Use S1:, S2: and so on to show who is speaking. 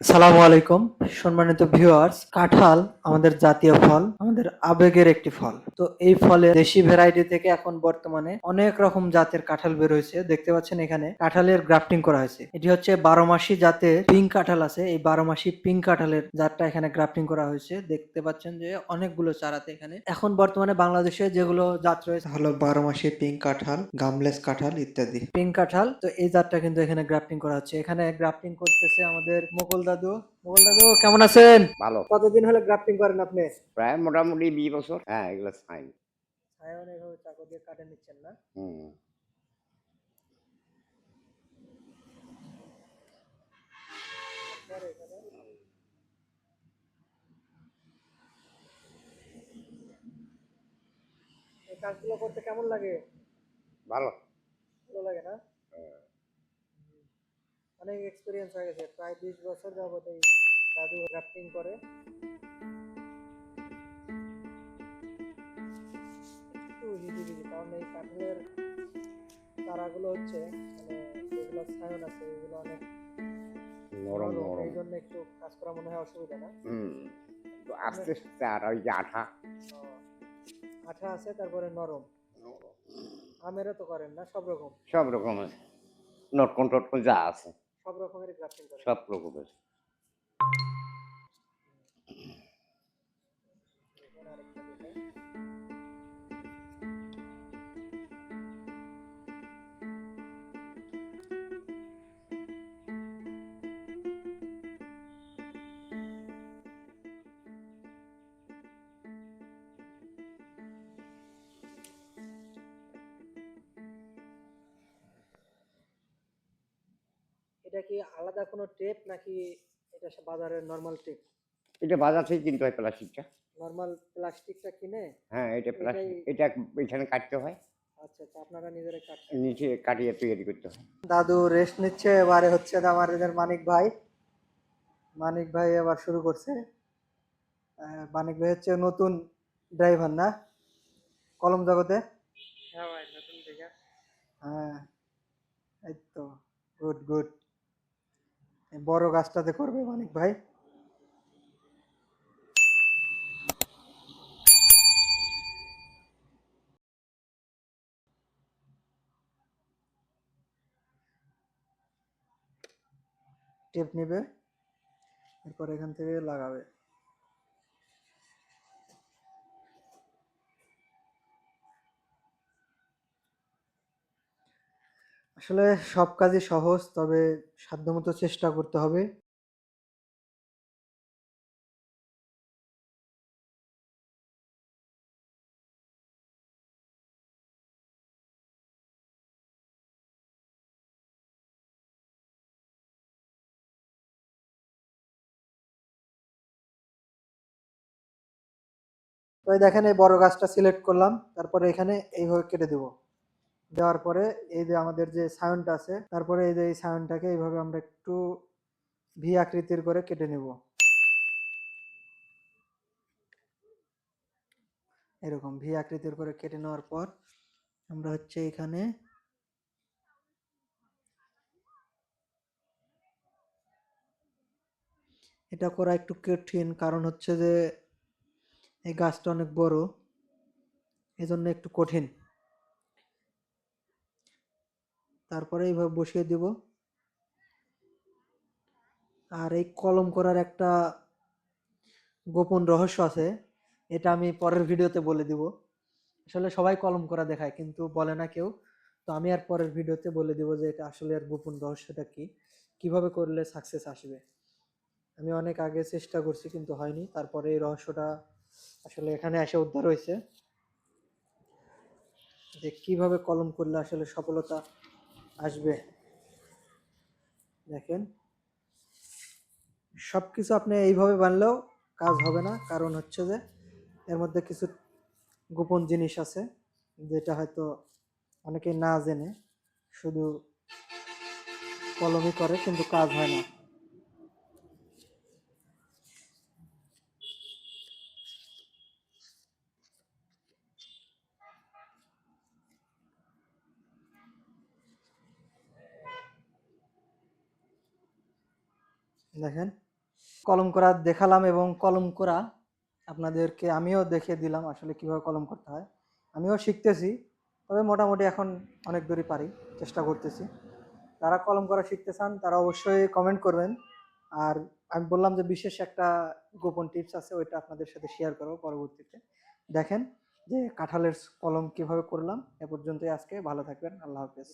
S1: সালামু আলাইকুম, সম্মানিত ভিউয়ার্স, কাঁঠাল আমাদের জাতীয় ফল, আমাদের আবেগের একটি ফল। তো এই ফলে দেশি ভ্যারাইটি থেকে এখন বর্তমানে অনেক রকম জাতের কাঁঠাল বের হয়েছে। দেখতে পাচ্ছেন এখানে কাঁঠালের গ্রাফটিং করা হয়েছে। এটি হচ্ছে বারো মাসি জাতের পিঙ্ক কাঁঠাল আছে। এই বারো মাসি পিঙ্ক কাঁঠালের জাতটা এখানে গ্রাফটিং করা হয়েছে। দেখতে পাচ্ছেন যে অনেকগুলো চারাতে এখানে। এখন বর্তমানে বাংলাদেশে যেগুলো জাত রয়েছে হলো বারো মাসি পিঙ্ক কাঁঠাল, গামলেস কাঁঠাল ইত্যাদি। পিঙ্ক কাঁঠাল, তো এই জাতটা কিন্তু এখানে গ্রাফটিং করা হচ্ছে। এখানে গ্রাফটিং করতেছে আমাদের মুকুল দাদু। মুকুল দাদু কেমন আছেন?
S2: ভালো।
S1: কতদিন হলে গ্রাফটিং করেন আপনি?
S2: প্রায় মোটামুটি বিশ বছর। হ্যাঁ এগুলো ফাইন
S1: সায়ন এইভাবে চাকু দিয়ে কাটে নিচ্ছেন না?
S2: হুম।
S1: কাজগুলো করতে কেমন লাগে?
S2: ভালো।
S1: ভালো লাগে না? অনেক এক্সপিরিয়েন্স হয়ে গেছে। প্রায় বিশ বছর যাবত এই দাদু গ্রাফটিং করে। একটু হিজিবিজি কারণ এই কাঠের চারাগুলো হচ্ছে মানে যেগুলো ছায়ন আছে এগুলো অনেক
S2: নরম
S1: নরম, এই জন্য একটু কাজ করা মনে হয় অসুবিধা না।
S2: আস্তে আস্তে আর ওই যে আঠা।
S1: আঠা আছে তারপরে নরম। আমেরও তো করেন না সব রকম।
S2: সব রকম রকমের নটকন টটকন যা আছে।
S1: সব রকমের গ্রাফটিং করেন
S2: সব রকমের
S1: এটা কি আলাদা কোনো টেপ নাকি এটা বাজারের নর্মাল টেপ
S2: এটা বাজার থেকে কিনতে হয় প্লাস্টিকটা।
S1: নর্মাল প্লাস্টিকটা কিনে?
S2: হ্যাঁ এটা প্লাস্টিক।
S1: এটাই-
S2: এটা এখানে কাটতে হয়।
S1: আচ্ছা আচ্ছা আপনারা নিজেরা কাটছেন।
S2: নিচে কাটিয়ে তৈরি করতে হয়।
S1: দাদু রেস্ট নিচ্ছে এবারে হচ্ছে আমার এদের মানিক ভাই। মানিক ভাই এবার শুরু করছে। মানিক ভাই হচ্ছে নতুন ড্রাইভার না? কলম জগতে?
S3: হ্যাঁ ভাই নতুন থেকে
S1: হ্যাঁ এই তো গুড গুড বড় গাছটাতে করবে মানিক ভাই। টেপ নেবে এরপর এখান থেকে লাগাবে। আসলে সব কাজই সহজ, তবে সাধ্যমতো চেষ্টা করতে হবে। তো দেখেন এই বড় গাছটা সিলেক্ট করলাম, তারপরে এখানে এইভাবে কেটে দেব। দেওয়ার পরে এই যে আমাদের যে সায়নটা আছে, তারপরে এই যে এই সায়নটাকে এইভাবে আমরা একটু ভি আকৃতির করে কেটে নেব। এরকম ভি আকৃতির করে কেটে নেওয়ার পর আমরা হচ্ছে এখানে এটা করা একটু কঠিন কারণ হচ্ছে যে এই গাছটা অনেক বড়, এজন্য একটু কঠিন। তারপরে এইভাবে বসিয়ে দেব। আর এই কলম করার একটা গোপন রহস্য আছে, এটা আমি পরের ভিডিওতে বলে দিব। আসলে সবাই কলম করা দেখায়, কিন্তু বলে না কেউ। তো আমি আর পরের ভিডিওতে বলে দিব যে এটা আসলে আর গোপন রহস্যটা কি, কীভাবে করলে সাকসেস আসবে। আমি অনেক আগে চেষ্টা করছি, কিন্তু হয়নি। তারপরে এই রহস্যটা আসলে এখানে এসে উদ্ধার হয়েছে। যে কীভাবে কলম করলে আসলে সফলতা আসবে। দেখেন। সব কিছু আপনি এইভাবে বানলেও কাজ হবে না। কারণ হচ্ছে যে, এর মধ্যে কিছু গোপন জিনিস আছে, যেটা হয়তো অনেকে না জেনে, শুধু কলমই করে, কিন্তু কাজ হয় না। দেখেন, কলম করা দেখালাম এবং কলম করা আপনাদেরকে আমিও দেখে দিলাম আসলে কীভাবে কলম করতে হয়। আমিও শিখতেছি, তবে মোটামুটি এখন অনেক দূরই পারি, চেষ্টা করতেছি। যারা কলম করা শিখতে চান, তারা অবশ্যই কমেন্ট করবেন। আর আমি বললাম যে বিশেষ একটা গোপন টিপস আছে, ওইটা আপনাদের সাথে শেয়ার করব পরবর্তীতে। দেখেন যে কাঁঠালের কলম কীভাবে করলাম, এ পর্যন্তই আজকে। ভালো থাকবেন, আল্লাহ হাফেজ।